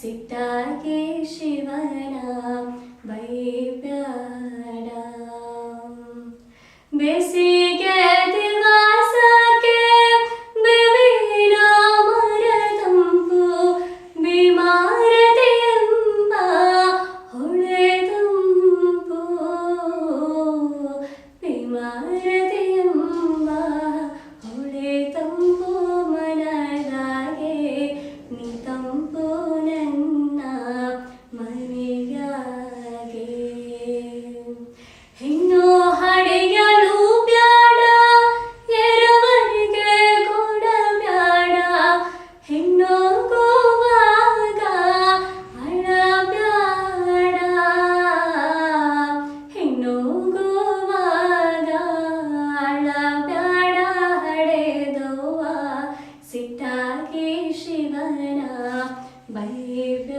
ಸಿಟ್ಟಾಗಿ ಶಿವನ ಬೈಬ್ಯಾಡ ಬೇಸಿಗೆ Hare baby